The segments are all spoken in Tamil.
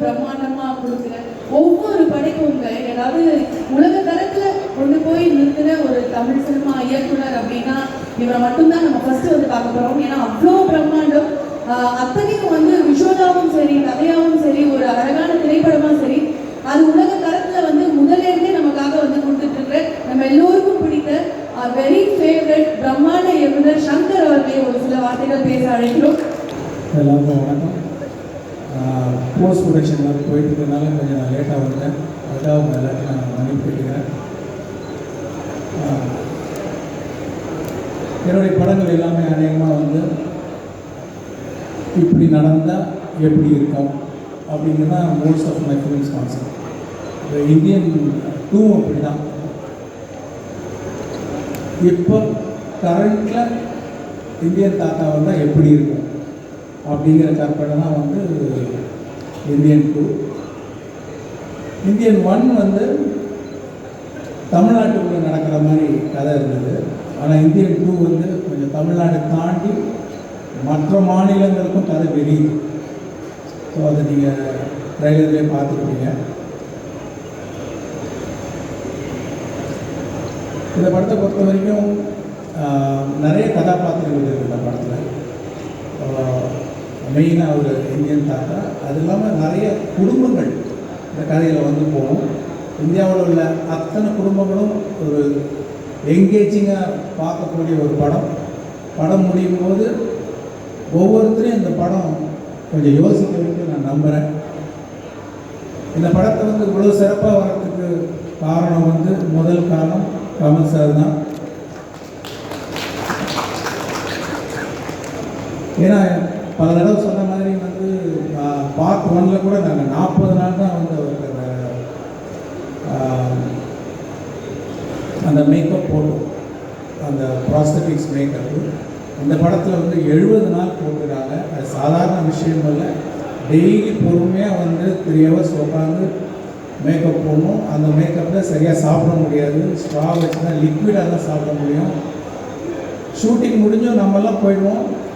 பிரம்மாண்டமா கொடுக்குற ஒவ்வொரு படைக்கும் ஏதாவது உலக தரத்துல கொண்டு போய் நிறுத்தின ஒரு தமிழ் சினிமா இயக்குனர் அப்படின்னா இவரை மட்டும்தான் நம்ம ஃபர்ஸ்ட் வந்து பார்க்க போறோம். ஏன்னா அவ்வளோ பிரம்மாண்டம். அத்தனைக்கும் வந்து விஷோதாவும் சரி கதையாவும் சரி ஒரு அழகான திரைப்படமா சரி அது உலக தரத்துல வந்து முதலேருந்தே நமக்காக வந்து கொடுத்துட்டு இருக்கிற நம்ம எல்லோருக்கும் பிடித்த வெரி ஃபேவரட் பிரம்மாண்ட இயக்குனர் சங்கர் அவர்களை ஒரு சில வார்த்தைகள் பேச அழைக்கிறோம். எல்லாருக்கும் வணக்கம். போஸ்ட் ப்ரொடக்ஷன் மாதிரி போயிட்டு இருக்கிறதுனால கொஞ்சம் நான் லேட்டாக வந்தேன் அதுக்காக உங்கள் எல்லாத்தையும் நான் மன்னிப்பு கேட்டுக்கிறேன். என்னுடைய படங்கள் எல்லாமே அநேகமாக வந்து இப்படி நடந்தால் எப்படி இருக்கும் அப்படிங்கிறது தான் most of my films concept இந்த இந்தியன் டூ அப்படி தான் இப்போ கரண்ட்டில் இந்தியன் தாத்தா வந்தால் எப்படி இருக்கும்? அப்படிங்கிற கற்பனை தான் வந்து இந்தியன் டூ இந்தியன் ஒன் வந்து தமிழ்நாட்டுக்குள்ளே நடக்கிற மாதிரி கதை இருந்தது. ஆனால் இந்தியன் டூ வந்து கொஞ்சம் தமிழ்நாட்டை தாண்டி மற்ற மாநிலங்களுக்கும் கதை வெளியுது. ஸோ அதை நீங்கள் ட்ரைலர்லேயே பார்த்துருப்பீங்க. இந்த படத்தை பொறுத்த வரைக்கும் நிறைய கதாபாத்திரங்கள் இருக்குது இந்த படத்தில். மெயினாக ஒரு இந்தியன் தாத்தா. அது இல்லாமல் நிறைய குடும்பங்கள் இந்த கதையில் வந்து போகும். இந்தியாவில் உள்ள அத்தனை குடும்பங்களும் ஒரு எங்கேஜிங்காக பார்க்கக்கூடிய ஒரு படம். படம் முடியும் போது ஒவ்வொருத்தரையும் இந்த படம் கொஞ்சம் யோசிக்க வைக்க நான் நம்புகிறேன் இந்த படத்தை வந்து இவ்வளோ சிறப்பாக வர்றதுக்கு காரணம் வந்து முதல் காரணம் கமல் சார் தான். ஏன்னா பல தடவை சொன்ன மாதிரி வந்து பார்ட் ஒன்ல கூட நாங்கள் நாற்பது நாள் தான் வந்து அவருக்கு அந்த அந்த மேக்கப் போட்டோம். அந்த ப்ராஸ்தட்டிக்ஸ் மேக்கப் இந்த படத்தில் வந்து எழுபது நாள் போட்டுறாங்க அது சாதாரண விஷயம் இல்லை டெய்லி பொறுமையாக வந்து த்ரீ ஹவர்ஸ் உட்காந்து மேக்கப் போடணும். அந்த மேக்கப்பில் சரியாக சாப்பிட முடியாது. ஸ்ட்ரா வச்சு தான் லிக்விடாக தான் சாப்பிட முடியும். ஷூட்டிங் முடிஞ்சும் நம்மெல்லாம் போயிடுவோம்.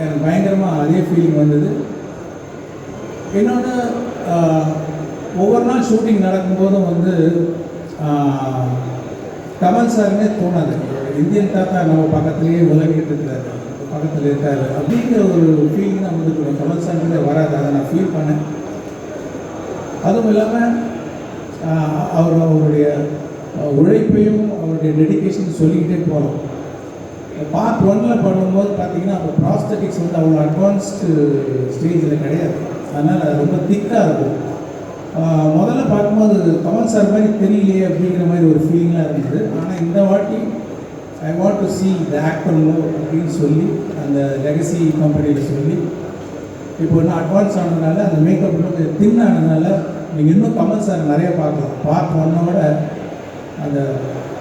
எனக்கு பயங்கரமாக அதே ஃபீலிங் வந்தது. இன்னொன்று ஒவ்வொரு நாள் ஷூட்டிங் நடக்கும்போதும் வந்து கமல் சாருமே தோணாது. இந்தியன் தாத்தா நம்ம பக்கத்துலேயே உலகிட்டு இருக்கிறாரு பக்கத்தில் இருக்காரு. அப்படிங்கிற ஒரு ஃபீலிங் தான் வந்து இருக்கும். கமல் சார் வராது. அதை நான் ஃபீல் பண்ணேன். அதுவும் இல்லாமல் அவர் அவருடைய உழைப்பையும் அவருடைய டெடிகேஷன் சொல்லிக்கிட்டே போகிறோம் பார்ட் ஒன்ல பண்ணும்போது பார்த்தீங்கன்னா அப்போ ப்ராஸ்தட்டிக்ஸ் வந்து அவ்வளோ அட்வான்ஸ்டு ஸ்டேஜில் கிடையாது. அதனால் அது ரொம்ப திக்காக இருக்கும். முதல்ல பார்க்கும்போது கமல் சார் மாதிரி தெரியலையே அப்படிங்கிற மாதிரி ஒரு ஃபீலிங்காக இருந்தது. ஆனால் இந்த வாட்டி I want to see the ஆக்டர்லோ அப்படின்னு சொல்லி அந்த லெகசி கம்பெனியில் சொல்லி இப்போ இன்னும் அட்வான்ஸ் ஆனதுனால அந்த மேக்கப் இன்னும் தின் ஆனதுனால நீங்கள் இன்னும் கமல் சார் நிறைய பார்க்கலாம். பார்ட் ஒன்னோட அந்த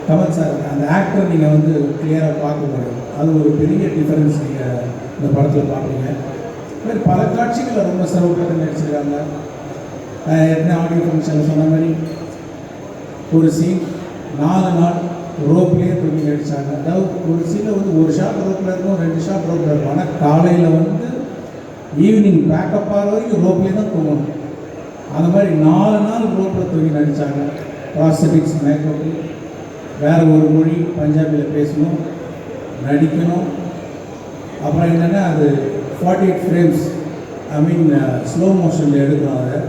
கமல் சார் அந்த ஆக்டர் நீங்கள் வந்து கிளியராக பார்க்க முடியும். அது ஒரு பெரிய டிஃபரன்ஸ் நீங்கள் இந்த படத்தில் பார்ப்பீங்க. இது மாதிரி பல காட்சிகளை ரொம்ப சிறப்பாக நடிச்சிருக்காங்க. எத்தனை ஆடியோ ஃபங்க்ஷன் சொன்ன மாதிரி ஒரு சீன் நாலு நாள் ரோப்லேயே தூக்கி நடித்தாங்க அதாவது ஒரு சீனில் வந்து ஒரு ஷாட் ரோப்பில் இருக்கும் ரெண்டு ஷாட் ரோப்பில் இருக்கும். ஆனால் காலையில் வந்து ஈவினிங் பேக்கப் ஆகிற வரைக்கும் ரோப்லேயே தான் தூங்கணும். அந்த மாதிரி நாலு நாள் ரோப்பில் தூக்கி நடித்தாங்க ப்ராஸ்தட்டிக்ஸ் மேக்கப் வேறு ஒரு மொழி பஞ்சாபியில் பேசணும் நடிக்கணும். அப்புறம் என்னென்னா அது forty eight frames I mean slow மோஷனில் எடுக்கணும் அதை.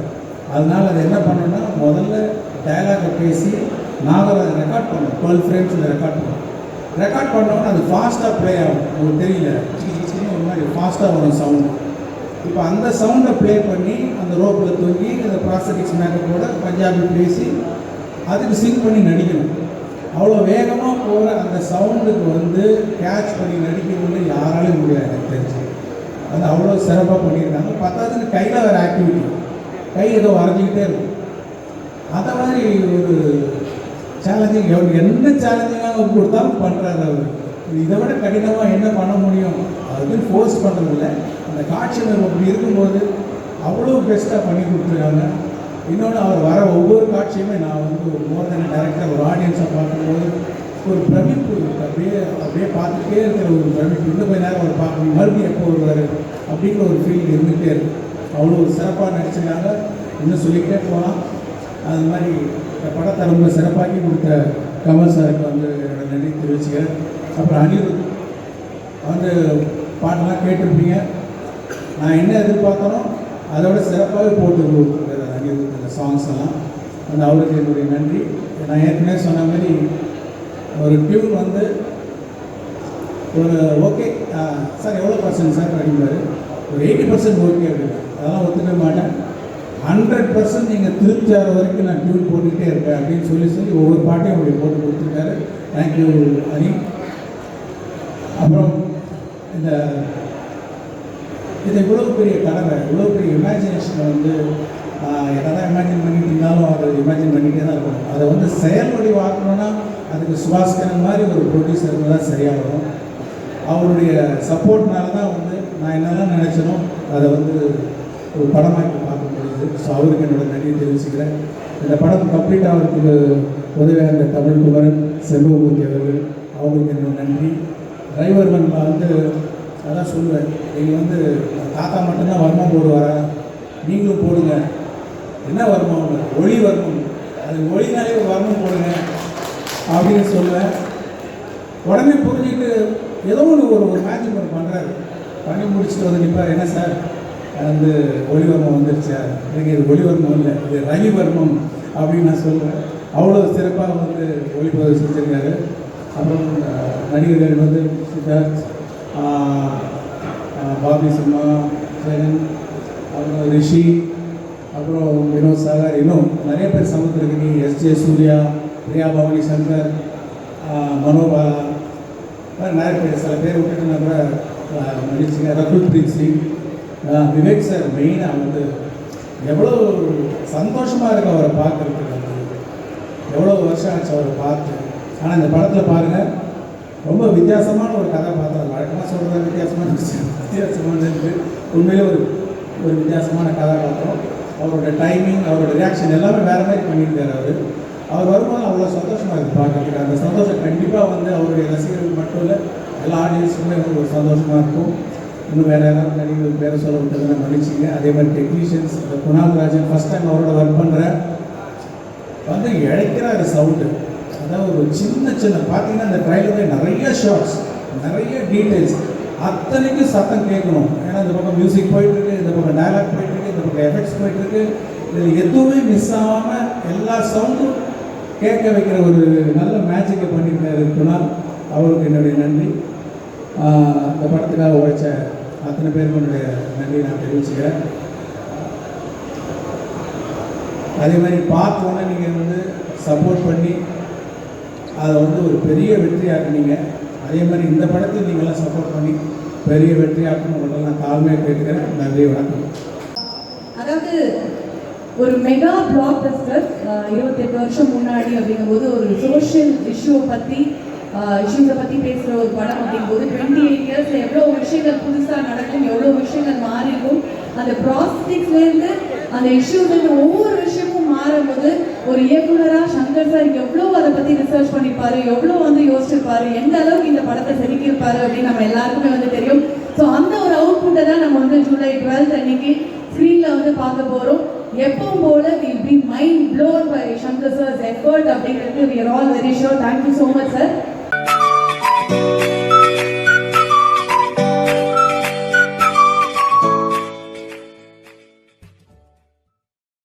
அதனால் அது என்ன பண்ணணும்னா முதல்ல டயலாகை பேசி நாங்கள் அதை ரெக்கார்ட் பண்ணோம் டுவெல் ஃப்ரேம்ஸில் ரெக்கார்ட் பண்ணோம் ரெக்கார்ட் பண்ணோன்னா அது ஃபாஸ்ட்டாக ப்ளே ஆகும். உங்களுக்கு தெரியல. சின்ன சின்ன ஒரு மாதிரி ஃபாஸ்ட்டாக வரும் சவுண்டு இப்போ அந்த சவுண்டை ப்ளே பண்ணி அந்த ரோப்பில் தூங்கி அந்த ப்ராஸ்தட்டிக்ஸ் மேக்கப்போட பஞ்சாபி பேசி அதுக்கு சிங் பண்ணி நடிக்கணும். அவ்வளோ வேகமாக போகிற அந்த சவுண்டுக்கு வந்து கேட்ச் பண்ணி நடிக்கணும்னு யாராலையும் முடியாது எனக்கு தெரிஞ்சு. அது அவ்வளோ சிறப்பாக பண்ணியிருக்காங்க. பத்தாவதுக்கு கையில் வேறு ஆக்டிவிட்டி கை ஏதோ வரைஞ்சிக்கிட்டே இருக்கும். அதை மாதிரி ஒரு சேலஞ்சிங் அவர் என்ன சேலஞ்சிங்காக கொடுத்தாலும் பண்ணுறாரு அவர். இதை விட கடினமாக என்ன பண்ண முடியும்? அது ஃபோர்ஸ் பண்ணுறதில்ல அந்த காட்சி அப்படி இருக்கும்போது அவ்வளோ பெஸ்ட்டாக பண்ணி கொடுத்துருக்காங்க. இன்னொன்று அவர் வர ஒவ்வொரு காட்சியுமே நான் வந்து ஒரு மோர் தென் டேரக்டர் ஒரு ஆடியன்ஸை பார்க்கும்போது ஒரு பிரமிப்பு அப்படியே அப்படியே பார்த்துட்டே இருக்கிற ஒரு பிரமிப்பு. இன்னும் கொஞ்ச நேரம் அவர் பார்க்கணும் மறுபடியும் எப்போ வருவார் அப்படிங்கிற ஒரு ஃபீல் இருந்துகிட்டே இருக்கு. அவ்வளோ ஒரு சிறப்பாக நடிச்சிருக்காங்க. இன்னும் சொல்லிக்கிட்டே போகலாம் அது மாதிரி இந்த படத்தை ரொம்ப சிறப்பாக்கி கொடுத்த கமல் சாருக்கு வந்து என்னோடய நன்றி தெரிவிச்சுக்கிறேன். அப்புறம் அனிருத் வந்து பாட்டெல்லாம் கேட்டிருப்பீங்க. நான் என்ன எதிர்பார்த்தனோ அதோட சிறப்பாகவே போட்டு கொடுத்துருக்காரு அந்த சாங்ஸ் எல்லாம். அந்த அவருக்கு என்னுடைய நன்றி. நான் ஏற்கனவே சொன்ன மாதிரி ஒரு டியூன் வந்து ஒரு ஓகே சார் எவ்வளோ பர்சன்ட் சார் அப்படிம்பாரு ஒரு எயிட்டி பர்சன்ட் ஓகே அப்படின்னா அதெல்லாம் ஒத்துக்க மாட்டேன். ஹண்ட்ரட் பர்சன்ட் நீங்கள் திருப்தி ஆகிற வரைக்கும் நான் டியூன் போட்டுக்கிட்டே இருப்பேன் அப்படின்னு சொல்லி சொல்லி ஒவ்வொரு பாட்டையும் அப்படி போட்டு கொடுத்துருக்காரு. தேங்க்யூ ஹரி அப்புறம் இந்த இது இவ்வளோ பெரிய கடமை இவ்வளோ பெரிய இமேஜினேஷனை வந்து என்னதான் இமேஜின் பண்ணிட்டு இருந்தாலும் அதை இமேஜின் பண்ணிகிட்டே தான் இருக்கணும். அதை வந்து செயல் வடிவாக்கணும்னா அதுக்கு சுபாஸ்கரன் மாதிரி ஒரு ப்ரொடியூசர் தான் சரியாக வரும். அவருடைய சப்போர்ட்னால தான் வந்து நான் என்னெல்லாம் நினச்சனோ அதை வந்து ஒரு படமாக்கி பார்க்க முடியுது. ஸோ அவருக்கு என்னோடய நன்றி தெரிவிச்சுக்கிறேன். இந்த படம் கம்ப்ளீட் ஆகிறதுக்கு உதவியாக இருந்த தமிழ் குமரன் செல்வமூர்த்தி அவர்கள் அவங்களுக்கு என்னோட நன்றி. டிரைவர்மன் வந்து அதான் சொல்லுவேன். நீங்கள் வந்து தாத்தா மட்டும்தான் வர்மம் போடுவாரா? நீங்களும் போடுங்க. என்ன வர்மம் ஒளி வர்மம் அது ஒளினாலே ஒரு வர்மம் போடுங்க. அப்படின்னு சொல்லுவேன் உடனே புரிஞ்சுட்டு ஏதோ ஒன்று ஒரு ஒரு மேஜிக் ஒன்று பண்ணுறாரு பண்ணி முடிச்சுட்டு வந்து நிற்பார் என்ன சார்? வந்து ஒளிவர்மம் வந்துருச்சா? எனக்கு இது ஒளிவர்மம் இல்லை. இது ரவிவர்மம் அப்படின்னு நான் சொல்லுவேன் அவ்வளோ சிறப்பாக வந்து ஒளிப்பதிவு செஞ்சிருக்காரு. அப்புறம் நடிகர்கள் வந்து சித்தார்த் பாபி சிம்மா ஜெகன் அப்புறம் ரிஷி அப்புறம் வினோத் சாகர் இன்னும் நிறைய பேர் சமுத்திரகிரி எஸ் ஜே சூர்யா பிரியா பவானி சங்கர் மனோபாலா நிறைய பேர் சில பேர் விட்டுட்டு நம்ம நடிச்சுங்க ரகுல் பிரீத் சிங் விவேக் சார் மெயினாக வந்து எவ்வளோ சந்தோஷமாக இருக்கு அவரை பார்க்குறதுக்கு வந்து. எவ்வளோ வருஷம் ஆச்சு அவரை பார்த்து. ஆனால் இந்த படத்தில் பாருங்கள் ரொம்ப வித்தியாசமான ஒரு கதாபாத்திரம் வழக்கமாக சொல்கிறது வித்தியாசமான விஷயம் வித்தியாசமான இருக்குது உண்மையிலே ஒரு ஒரு வித்தியாசமான கதாபாத்திரம் அவரோட டைமிங் அவரோட ரியாக்ஷன் எல்லாமே வேறு மாதிரி பண்ணியிருந்தார் அவர். அவர் வரும்போது அவ்வளோ சந்தோஷமாக இருக்குது பார்க்கறதுக்கு. அந்த சந்தோஷம் கண்டிப்பாக வந்து அவருடைய ரசிகர்கள் மட்டும் இல்லை எல்லா ஆடியன்ஸுக்குமே ஒரு சந்தோஷமாக இருக்கும். இன்னும் வேறு யாராவது நடிகர்கள் பேரை சொல்ல விட்டதுன்னா மன்னிச்சிங்க. அதே மாதிரி technicians Kunal Rajan first time அவரோட ஒர்க் பண்ணுறேன் வந்து இழைக்கிறாரு சவுண்டு அதாவது ஒரு சின்ன சின்ன பார்த்தீங்கன்னா அந்த ட்ரைலரில் நிறைய ஷார்ட்ஸ் நிறைய டீட்டெயில்ஸ் அத்தனைக்கும் சத்தம் கேட்கணும். ஏன்னா இந்த பக்கம் மியூசிக் போயிட்டுருக்கு இந்த பக்கம் டயலாக் போயிட்டுருக்கு இந்த பக்கம் எஃபெக்ட்ஸ் போயிட்டுருக்கு. இதில் எதுவுமே மிஸ் ஆகாமல் எல்லா சவுண்டும் கேட்க வைக்கிற ஒரு நல்ல மேஜிக்கை பண்ணியிருக்காரு குணால். அவருக்கு என்னுடைய நன்றி. இந்த படத்துக்காக உழைச்ச அத்தனை பேருக்கு என்னுடைய நன்றி நான் தெரிவிச்சுக்கிறேன். அதே மாதிரி பார்த்தோன்னே நீங்கள் வந்து சப்போர்ட் பண்ணி அதை வந்து ஒரு பெரிய வெற்றியாக்குனீங்க. அதே மாதிரி இந்த படத்தை நீங்களாம் சப்போர்ட் பண்ணி பெரிய வெற்றியாக்கும் உங்களை நான் தாழ்மையாக கேட்டுக்கிறேன். நன்றி வணக்கம். அதாவது ஒரு மெகா பிளாக் பஸ்டர் இருபத்தெட்டு வருஷம் முன்னாடி அப்படிங்கும்போது ஒரு சோஷியல் இஷ்யூவை பற்றி இஷ்யூஸை பற்றி பேசுகிற ஒரு படம் அப்படிங்கும்போது டுவெண்ட்டி எயிட் இயர்ஸில் எவ்வளோ விஷயங்கள் புதுசாக நடக்கும் எவ்வளோ விஷயங்கள் மாறிடும் அந்த ப்ராஸ்டிக்ஸ்லேருந்து அந்த இஷ்யூஸ்லேருந்து ஒவ்வொரு விஷயமும் மாறும்போது ஒரு இயக்குனராக சங்கர் சார் எவ்வளோ அதை பற்றி ரிசர்ச் பண்ணியிருப்பாரு எவ்வளோ வந்து யோசிச்சிருப்பாரு? எந்த அளவுக்கு இந்த படத்தை செதுக்கியிருப்பாரு அப்படின்னு நம்ம எல்லாருக்குமே வந்து தெரியும். ஸோ அந்த ஒரு அவுட்புட்டை தான் நம்ம வந்து ஜூலை டுவெல்த் அன்னைக்கு ஸ்க்ரீனில் வந்து பார்க்க போகிறோம் எப்பவும் போல will be mind blown by Shankar sir's effort அப்படிங்கிறது we are all very sure thank you so much sir